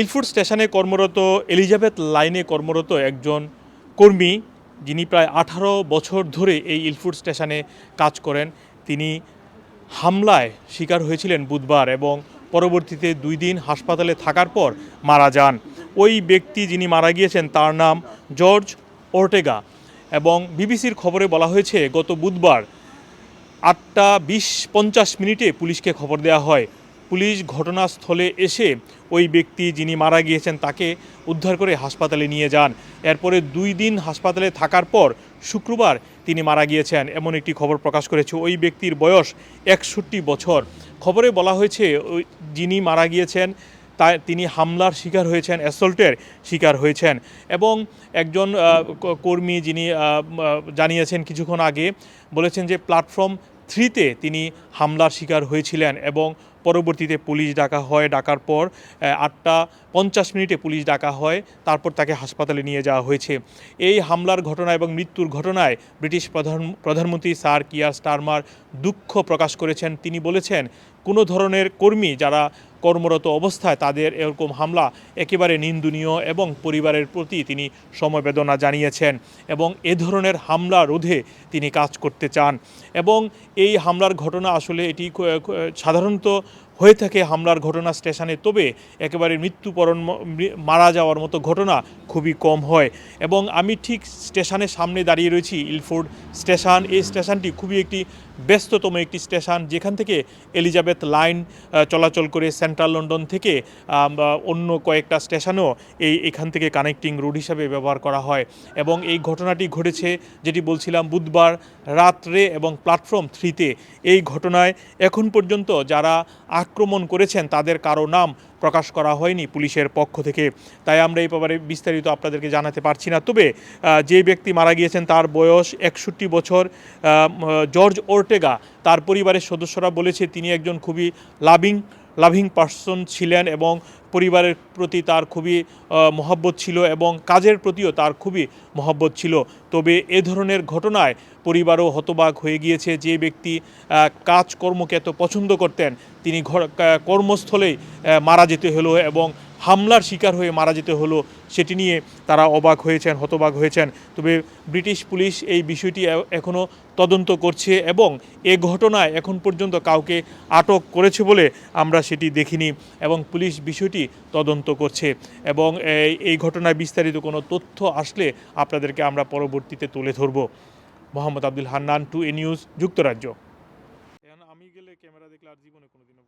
Ilford স্টেশনে কর্মরত Elizabeth লাইনে কর্মরত একজন কর্মী, যিনি প্রায় আঠারো বছর ধরে এই ইলফুড স্টেশনে কাজ করেন। তিনি হামলায় শিকার হয়েছিলেন বুধবার এবং পরবর্তীতে দুই দিন হাসপাতালে থাকার পর মারা যান। ওই ব্যক্তি যিনি মারা গিয়েছেন, তার নাম জর্জ ওর্টেগা এবং বিবিসির খবরে বলা হয়েছে, গত বুধবার আটটা বিশ পঞ্চাশ মিনিটে পুলিশকে খবর দেওয়া হয়। পুলিশ ঘটনাস্থলে এসে ওই ব্যক্তি যিনি মারা গিয়েছেন তাকে উদ্ধার করে হাসপাতালে নিয়ে যান। এরপরে দুই দিন হাসপাতালে থাকার পর শুক্রবার তিনি মারা গিয়েছেন এমন একটি খবর প্রকাশ করেছে। ওই ব্যক্তির বয়স একষট্টি বছর। খবরে বলা হয়েছে, ওই যিনি মারা গিয়েছেন তা তিনি হামলার শিকার হয়েছেন, অ্যাসল্টের শিকার হয়েছেন এবং একজন কর্মী যিনি জানিয়েছেন কিছুক্ষণ আগে, বলেছেন যে প্ল্যাটফর্ম থ্রিতে তিনি হামলার শিকার হয়েছিলেন এবং পরবর্তীতে পুলিশ ডাকা হয়। ডাকার পর আটটা পঞ্চাশ মিনিটে পুলিশ ডাকা হয়। তারপর তাকে হাসপাতালে নিয়ে যাওয়া হয়েছে। এই হামলার ঘটনা এবং মৃত্যুর ঘটনায় ব্রিটিশ প্রধান, প্রধানমন্ত্রী স্যার কিয়ার স্টারমার দুঃখ প্রকাশ করেছেন। তিনি বলেছেন, কোনো ধরনের কর্মী যারা কর্মরত অবস্থায় তাদের এরকম হামলা একেবারে নিন্দনীয় এবং পরিবারের প্রতি তিনি সমবেদনা জানিয়েছেন এবং এ ধরনের হামলা রোধে তিনি কাজ করতে চান। এবং এই হামলার ঘটনা আসলে এটি সাধারণত হয়ে থাকে হামলার ঘটনা স্টেশনে, তবে একেবারে মৃত্যুপরণ মারা যাওয়ার মতো ঘটনা খুবই কম হয়। এবং আমি ঠিক স্টেশনের সামনে দাঁড়িয়ে রয়েছি, ইলফোর্ড স্টেশন। এই স্টেশনটি খুবই একটি ব্যস্ততম একটি স্টেশন, যেখান থেকে এলিজাবেথ লাইন চলাচল করে সেন্ট্রাল লন্ডন থেকে অন্য কয়েকটা স্টেশনও এই, এখান থেকে কানেক্টিং রোড হিসাবে ব্যবহার করা হয়। এবং এই ঘটনাটি ঘটেছে, যেটি বলছিলাম, বুধবার রাত্রে এবং প্ল্যাটফর্ম থ্রিতে। এই ঘটনায় এখন পর্যন্ত যারা আক্রমণ করেছেন, তাদের কারও নাম প্রকাশ করা হয়নি পুলিশের পক্ষ থেকে। তাই আমরা এই ব্যাপারে বিস্তারিত আপনাদেরকে জানাতে পারছি না। তবে যে ব্যক্তি মারা গিয়েছেন তার বয়স একষট্টি বছর জর্জ ওর্টেগা, তার পরিবারের সদস্যরা বলেছে তিনি একজন খুবই লাভিং লাভিং পার্সন ছিলেন এবং পরিবারের প্রতি তার খুবই মহব্বত ছিল এবং কাজের প্রতিও তার খুবই মহব্বত ছিল। তবে এ ধরনের ঘটনায় পরিবারও হতবাক হয়ে গিয়েছে। যে ব্যক্তি কাজকর্মকে এত পছন্দ করতেন, তিনি কর্মস্থলেই মারা যেতে হলো এবং হামলার শিকার হয়ে মারা যেতে হলো সেটি নিয়ে তারা অবাক হয়েছেন হতবাক হয়েছেন। তবে ব্রিটিশ পুলিশ এই বিষয়টি এখনও তদন্ত করছে এবং এ ঘটনায় এখন পর্যন্ত কাউকে আটক করেছে বলে আমরা সেটি দেখিনি এবং পুলিশ বিষয়টি তদন্ত করছে। এবং এই এই ঘটনায় বিস্তারিত কোনো তথ্য আসলে আপনাদেরকে আমরা পরবর্তীতে তুলে ধরব। Mohammad Abdul Hannan to A news যুক্তরাজ্য। আমি গেলে ক্যামেরা দেখলে আর জীবনে কোনোদিনও